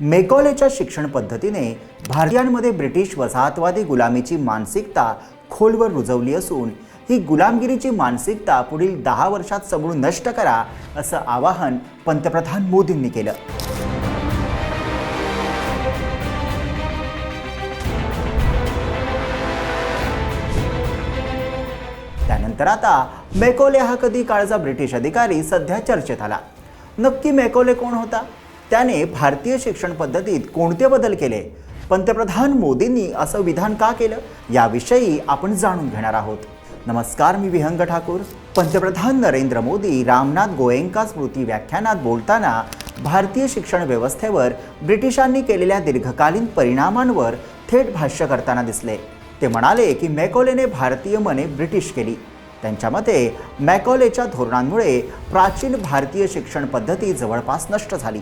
मेकॉलेच्या शिक्षण पद्धतीने भारतीयांमध्ये ब्रिटिश वसाहतवादी गुलामीची मानसिकता खोलवर रुजवली असून ही गुलामगिरीची मानसिकता पुढील दहा वर्षात समूळ नष्ट करा असं आवाहन पंतप्रधान मोदींनी केलं. त्यानंतर आता मेकोले हा कधी काळचा ब्रिटिश अधिकारी सध्या चर्चेत आला. नक्की मेकोले कोण होता? त्याने भारतीय शिक्षण पद्धतीत कोणते बदल केले? पंतप्रधान मोदींनी असं विधान का केलं? याविषयी आपण जाणून घेणार आहोत. नमस्कार मी विहंग ठाकूर. पंतप्रधान नरेंद्र मोदी रामनाथ गोयंका स्मृती व्याख्यानात बोलताना भारतीय शिक्षण व्यवस्थेवर ब्रिटिशांनी केलेल्या दीर्घकालीन परिणामांवर थेट भाष्य करताना दिसले. ते म्हणाले की मॅकॉलेने भारतीय मने ब्रिटिश केली. त्यांच्या मते मॅकॉलेच्या धोरणांमुळे प्राचीन भारतीय शिक्षण पद्धती जवळपास नष्ट झाली.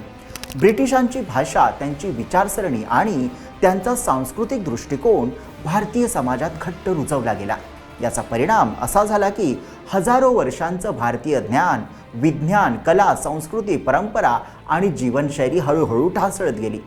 ब्रिटिशांची भाषा त्यांची विचारसरणी आणि त्यांचा सांस्कृतिक दृष्टिकोन भारतीय समाजात घट्ट रुजवला गेला. याचा परिणाम असा झाला की हजारो वर्षांचं भारतीय ज्ञान विज्ञान कला संस्कृती परंपरा आणि जीवनशैली हळूहळू ढासळत गेली.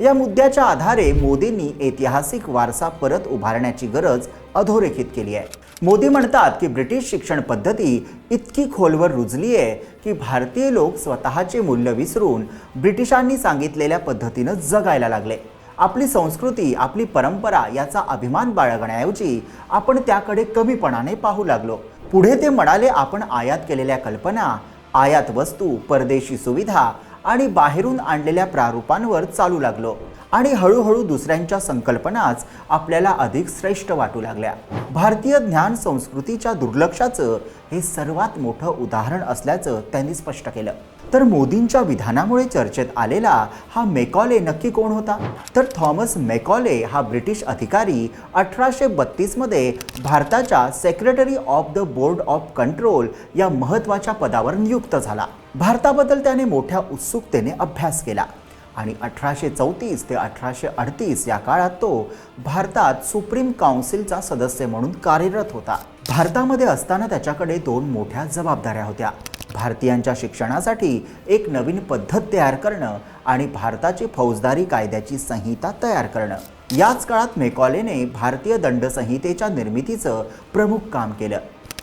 या मुद्द्याच्या आधारे मोदींनी ऐतिहासिक वारसा परत उभारण्याची गरज अधोरेखित केली आहे. मोदी म्हणतात की ब्रिटिश शिक्षण पद्धती इतकी खोलवर रुजली आहे की भारतीय लोक स्वतःचे मूल्य विसरून ब्रिटिशांनी सांगितलेल्या पद्धतीनं जगायला लागले. आपली संस्कृती आपली परंपरा याचा अभिमान बाळगण्याऐवजी आपण त्याकडे कमीपणाने पाहू लागलो. पुढे ते म्हणाले आपण आयात केलेल्या कल्पना आयात वस्तू परदेशी सुविधा आणि बाहेरून आणलेल्या प्रारूपांवर चालू लागलो. आणि हळूहळू दुसऱ्यांच्या संकल्पनाच आपल्याला अधिक श्रेष्ठ वाटू लागल्या. भारतीय ज्ञान संस्कृतीच्या दुर्लक्षाचं हे सर्वात मोठं उदाहरण असल्याचं त्यांनी स्पष्ट केलं. तर मोदींच्या विधानामुळे चर्चेत आलेला हा मेकॉले नक्की कोण होता? तर थॉमस मेकॉले हा ब्रिटिश अधिकारी अठराशे बत्तीसमध्ये भारताच्या secretary of the board of control या महत्त्वाच्या पदावर नियुक्त झाला. भारताबद्दल त्याने मोठ्या उत्सुकतेने अभ्यास केला. आणि अठराशे चौतीस ते अठराशे अडतीस या काळात तो भारतात सुप्रीम काउन्सिलचा सदस्य म्हणून कार्यरत होता. भारतामध्ये असताना त्याच्याकडे दोन मोठ्या जबाबदाऱ्या होत्या. भारतीयांच्या शिक्षणासाठी एक नवीन पद्धत तयार करणं आणि भारताची फौजदारी कायद्याची संहिता तयार करणं. याच काळात मेकॉलेने भारतीय दंडसंहितेच्या निर्मितीचं प्रमुख काम केलं.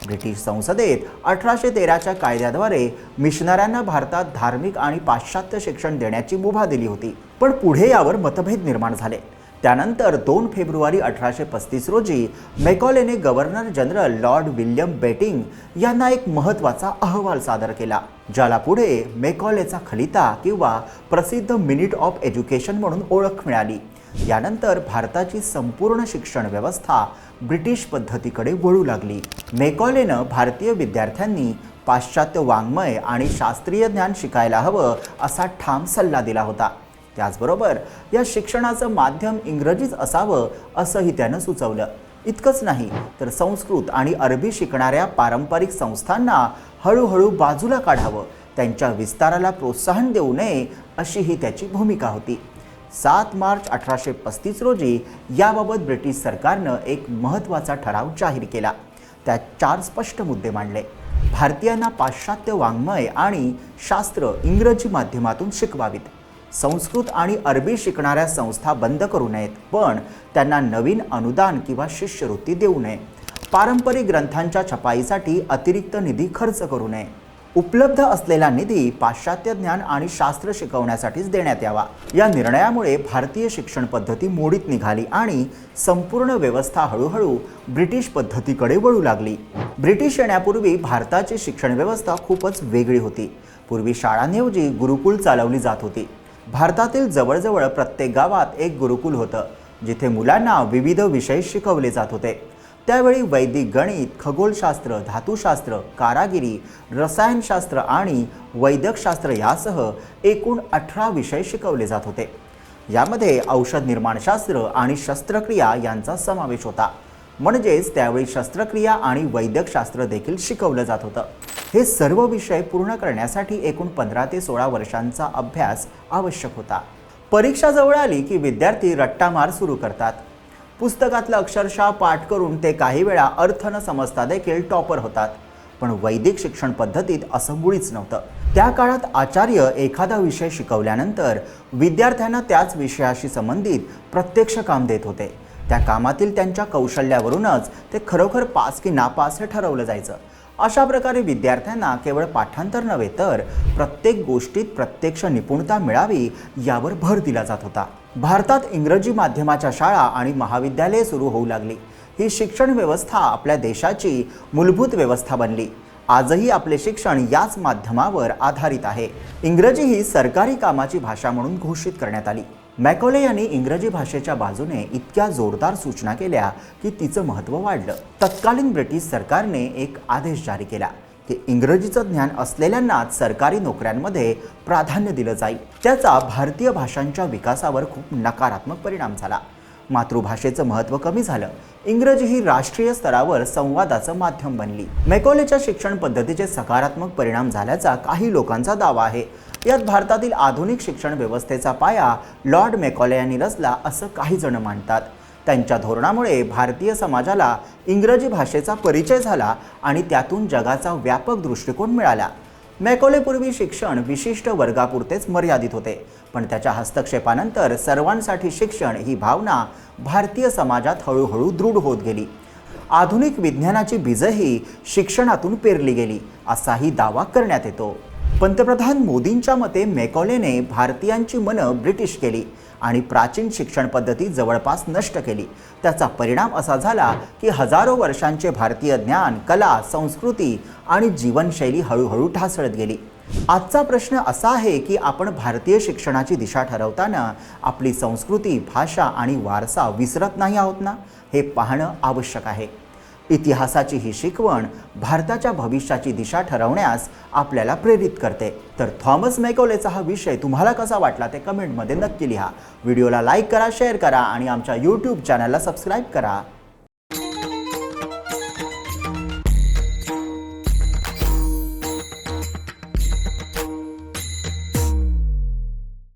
ब्रिटिश संसदेत अठराशे तेराच्या कायद्याद्वारे मिशनऱ्यांना भारतात धार्मिक आणि पाश्चात्य शिक्षण देण्याची मुभा दिली होती. पण पुढे यावर मतभेद निर्माण झाले. त्यानंतर दोन फेब्रुवारी अठराशे पस्तीस रोजी मेकॉलेने governor general lord William Bentinck यांना एक महत्त्वाचा अहवाल सादर केला ज्याला पुढे मेकॉलेचा खलिता किंवा प्रसिद्ध मिनिट ऑफ एज्युकेशन म्हणून ओळख मिळाली. यानंतर भारताची संपूर्ण शिक्षण व्यवस्था ब्रिटिश पद्धतीकडे वळू लागली. मेकॉलेनं भारतीय विद्यार्थ्यांनी पाश्चात्य वाङ्मय आणि शास्त्रीय ज्ञान शिकायला हवं असा ठाम सल्ला दिला होता. त्याचबरोबर या शिक्षणाचं माध्यम इंग्रजीच असावं असंही त्यानं सुचवलं. इतकंच नाही तर संस्कृत आणि अरबी शिकणाऱ्या पारंपरिक संस्थांना हळूहळू बाजूला काढावं त्यांच्या विस्ताराला प्रोत्साहन देऊ नये अशी ही त्याची भूमिका होती. सात मार्च अठराशे पस्तीस रोजी याबाबत ब्रिटिश सरकारनं एक महत्त्वाचा ठराव जाहीर केला. त्यात चार स्पष्ट मुद्दे मांडले. भारतीयांना पाश्चात्य वाङ्मय आणि शास्त्र इंग्रजी माध्यमातून शिकवावीत. संस्कृत आणि अरबी शिकणाऱ्या संस्था बंद करू नयेत पण त्यांना नवीन अनुदान किंवा शिष्यवृत्ती देऊ नये. पारंपरिक ग्रंथांच्या छपाईसाठी अतिरिक्त निधी खर्च करू नये. उपलब्ध असलेला निधी पाश्चात्य ज्ञान आणि शास्त्र शिकवण्यासाठीच देण्यात यावा. या निर्णयामुळे भारतीय शिक्षण पद्धती मोडीत निघाली आणि संपूर्ण व्यवस्था हळूहळू ब्रिटिश पद्धतीकडे वळू लागली. ब्रिटिश येण्यापूर्वी भारताची शिक्षण व्यवस्था खूपच वेगळी होती. पूर्वी शाळांऐवजी गुरुकुल चालवली जात होती. भारतातील जवळजवळ प्रत्येक गावात एक गुरुकुल होतं जिथे मुलांना विविध विषय शिकवले जात होते. त्यावेळी वैदिक गणित खगोलशास्त्र धातुशास्त्र कारागिरी रसायनशास्त्र आणि वैद्यकशास्त्र यासह एकूण अठरा विषय शिकवले जात होते. यामध्ये औषध निर्माणशास्त्र आणि शस्त्रक्रिया यांचा समावेश होता. म्हणजेच त्यावेळी शस्त्रक्रिया आणि वैद्यकशास्त्र देखील शिकवलं जात होतं. हे सर्व विषय पूर्ण करण्यासाठी एकूण पंधरा ते सोळा वर्षांचा अभ्यास आवश्यक होता. परीक्षा जवळ आली की विद्यार्थी रट्टामार सुरू करतात. पुस्तकातलं अक्षरशः पाठ करून ते काही वेळा अर्थ न समजता देखील टॉपर होतात. पण वैदिक शिक्षण पद्धतीत असं मुळीच नव्हतं. त्या काळात आचार्य एखादा विषय शिकवल्यानंतर विद्यार्थ्यांना त्याच विषयाशी संबंधित प्रत्यक्ष काम देत होते. त्या कामातील त्यांच्या कौशल्यावरूनच ते खरोखर पास की नापास हे ठरवलं जायचं. अशा प्रकारे विद्यार्थ्यांना केवळ पाठांतर नव्हे तर प्रत्येक गोष्टीत प्रत्यक्ष निपुणता मिळावी यावर भर दिला जात होता. भारतात इंग्रजी माध्यमाच्या शाळा आणि महाविद्यालये सुरू होऊ लागली. ही शिक्षण व्यवस्था आपल्या देशाची मूलभूत व्यवस्था बनली. आजही आपले शिक्षण याच माध्यमावर आधारित आहे. इंग्रजी ही सरकारी कामाची भाषा म्हणून घोषित करण्यात आली. मॅकोले यांनी इंग्रजी भाषेच्या बाजूने इतक्या जोरदार सूचना केल्या की तिचं महत्त्व वाढलं. तत्कालीन ब्रिटिश सरकारने एक आदेश जारी केला की इंग्रजीचं ज्ञान असलेल्यांनाच सरकारी नोकऱ्यांमध्ये प्राधान्य दिलं जाईल. त्याचा भारतीय भाषांच्या विकासावर खूप नकारात्मक परिणाम झाला. मातृभाषेचं महत्त्व कमी झालं. इंग्रजी ही राष्ट्रीय स्तरावर संवादाचं माध्यम बनली. मेकोलेच्या शिक्षण पद्धतीचे सकारात्मक परिणाम झाल्याचा काही लोकांचा दावा आहे. यात भारतातील आधुनिक शिक्षण व्यवस्थेचा पाया लॉर्ड मेकॉले यांनी रचला असं काही जण मानतात. त्यांच्या धोरणामुळे भारतीय समाजाला इंग्रजी भाषेचा परिचय झाला आणि त्यातून जगाचा व्यापक दृष्टिकोन मिळाला. मॅकॉलेपूर्वी शिक्षण विशिष्ट वर्गापुरतेच मर्यादित होते. पण त्याच्या हस्तक्षेपानंतर सर्वांसाठी शिक्षण ही भावना भारतीय समाजात हळूहळू दृढ होत गेली. आधुनिक विज्ञानाची बीजही शिक्षणातून पेरली गेली असाही दावा करण्यात येतो. पंतप्रधान मोदींच्या मते मेकॉलेने भारतीयांची मनं ब्रिटिश केली आणि प्राचीन शिक्षण पद्धती जवळपास नष्ट केली. त्याचा परिणाम असा झाला की हजारो वर्षांचे भारतीय ज्ञान कला संस्कृती आणि जीवनशैली हळूहळू ढासळत गेली. आजचा प्रश्न असा आहे की आपण भारतीय शिक्षणाची दिशा ठरवताना आपली संस्कृती भाषा आणि वारसा विसरत नाही आहोत ना? हे पाहणं आवश्यक आहे. इतिहासाची ही शिकवण भारताच्या भविष्याची दिशा ठरवण्यास आपल्याला प्रेरित करते. तर थॉमस मेकोलेचा हा विषय तुम्हाला कसा वाटला ते कमेंटमध्ये नक्की लिहा. व्हिडिओला लाईक करा शेअर करा आणि आमच्या यूट्यूब चॅनलला सबस्क्राईब करा.